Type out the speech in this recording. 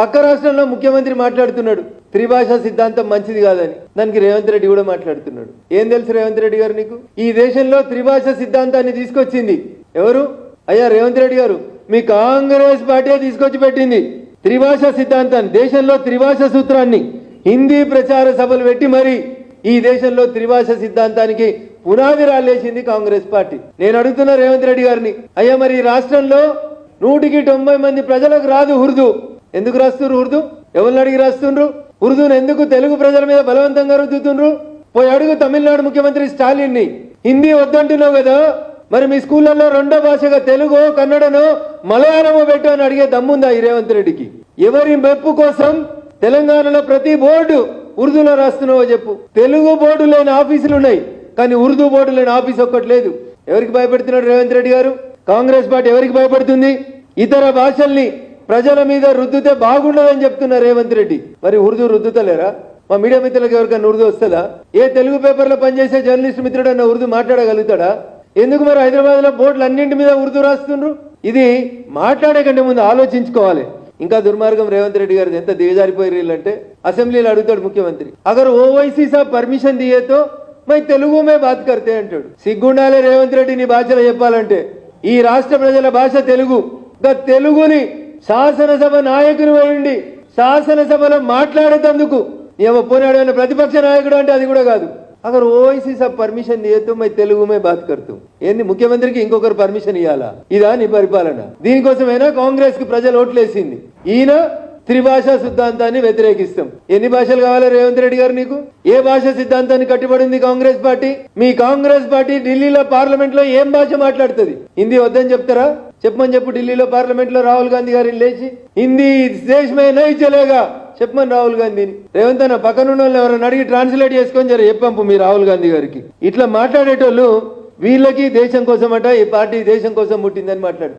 పక్క రాష్ట్రంలో ముఖ్యమంత్రి మాట్లాడుతున్నాడు. త్రిభాషా సిద్ధాంతం మంచిది కాదని. దానికి రేవంత్ రెడ్డి కూడా మాట్లాడుతున్నాడు. ఏం తెలుసు రేవంత్ రెడ్డి గారు నీకు? ఈ దేశంలో త్రిభాషా సిద్ధాంతాన్ని తీసుకొచ్చింది. ఎవరు? అయ్యా రేవంత్ రెడ్డి గారు మీ కాంగ్రెస్ పార్టీ తీసుకొచ్చి పెట్టింది. త్రిభాషా సిద్ధాంతాన్ని దేశంలో త్రిభాషా సూత్రాన్ని హిందీ ప్రచార సభలు పెట్టి మరి ఈ దేశంలో త్రిభాష సిద్ధాంతానికి పునాది రాలేసింది కాంగ్రెస్ పార్టీ. నేను అడుగుతున్నా రేవంత్ రెడ్డి గారిని అయ్యా మరి ఈ రాష్ట్రంలో నూటికి తొంభై మంది ప్రజలకు రాదు ఉర్దూ. ఎందుకు రాస్తున్నారు ఉర్దూ? ఎవరిని అడిగి రాస్తుండ్రు ఉర్దూను ఎందుకు తెలుగు ప్రజల మీద బలవంతంగా రుద్దుతుండ్రు పోయి అడుగు తమిళనాడు ముఖ్యమంత్రి స్టాలిన్ని హిందీ వద్దంటున్నావు కదా? మరి మీ స్కూళ్ళల్లో రెండో భాషగా తెలుగు కన్నడను మలయాళము పెట్టు అని అడిగే దమ్ముందా ఈ రేవంత్ రెడ్డికి? ఎవరి మెప్పు కోసం తెలంగాణలో ప్రతి బోర్డు ఉర్దూలో రాస్తున్నావో చెప్పు. తెలుగు బోర్డు లేని ఆఫీసులు ఉన్నాయి కానీ ఉర్దూ బోర్డు లేని ఆఫీస్ ఒక్కటి లేదు. ఎవరికి భయపెడుతున్నాడు రేవంత్ రెడ్డి గారు? కాంగ్రెస్ పార్టీ ఎవరికి భయపడుతుంది? ఇతర భాషల్ని ప్రజల మీద రుద్దుతే బాగుండదని చెప్తున్నారు రేవంత్ రెడ్డి. మరి ఉర్దూ రుద్దుతలేరా? మా మీడియా మిత్రులకు ఎవరికైనా ఉర్దూ వస్తుందా? ఏ తెలుగు పేపర్లో పనిచేసే జర్నలిస్ట్ మిత్రుడు అన్న ఉర్దూ మాట్లాడగలుగుతాడా? ఎందుకు మరి హైదరాబాద్లో బోర్డులు అన్నింటి మీద ఉర్దూ రాస్తుండ్రు? ఇది మాట్లాడే కంటే ముందు ఆలోచించుకోవాలి. ఇంకా దుర్మార్గం రేవంత్ రెడ్డి గారు ఎంత దిగజారిపోయారంటే అసెంబ్లీలో అడుగుతాడు ముఖ్యమంత్రి. అగర్ ఓవైసీ సాబ్ పర్మిషన్ దియేతో మై తెలుగు మే బాత్ కర్తే అంటాడు. సిగ్గుండాలే రేవంత్ రెడ్డి నీ భాషలో చెప్పాలంటే ఈ రాష్ట్ర ప్రజల భాష తెలుగు. గా తెలుగుని శాసనసభ నాయకుని ఉండి శాసనసభలో మాట్లాడేటందుకు ఏమో పోనాడు ప్రతిపక్ష నాయకుడు అంటే అది కూడా కాదు. అక్కడ ఓవైసీ సబ్ పర్మిషన్ దియేతో మై తెలుగు మే బాత్ ఏంది ముఖ్యమంత్రికి ఇంకొకరు పర్మిషన్ ఇవ్వాలా ఇదా నీ పరిపాలన? దీనికోసమైనా కాంగ్రెస్కి ప్రజలు ఓట్లేసింది? ఈయన త్రిభాషా సిద్ధాంతాన్ని వ్యతిరేకిస్తాం. ఎన్ని భాషలు కావాలా రేవంత్ రెడ్డి గారు నీకు? ఏ భాష సిద్ధాంతాన్ని కట్టుబడింది కాంగ్రెస్ పార్టీ? మీ కాంగ్రెస్ పార్టీ ఢిల్లీలో పార్లమెంట్లో ఏం భాష మాట్లాడుతుంది? హిందీ వద్దని చెప్తారా? చెప్పమని చెప్పు ఢిల్లీలో పార్లమెంట్లో రాహుల్ గాంధీ గారిని లేచి. హిందీ దేశమే దేశ్ చలేగా చెప్పమని రాహుల్ గాంధీని. రేవంత్ అన్న పక్కన వాళ్ళు ఎవరైనా అడిగి ట్రాన్స్లేట్ చేసుకొని జర చెప్పంపు మీ రాహుల్ గాంధీ గారికి. ఇట్లా మాట్లాడేటోళ్ళు వీళ్ళకి దేశం కోసం అట ఈ పార్టీ దేశం కోసం ముట్టిందని మాట్లాడు.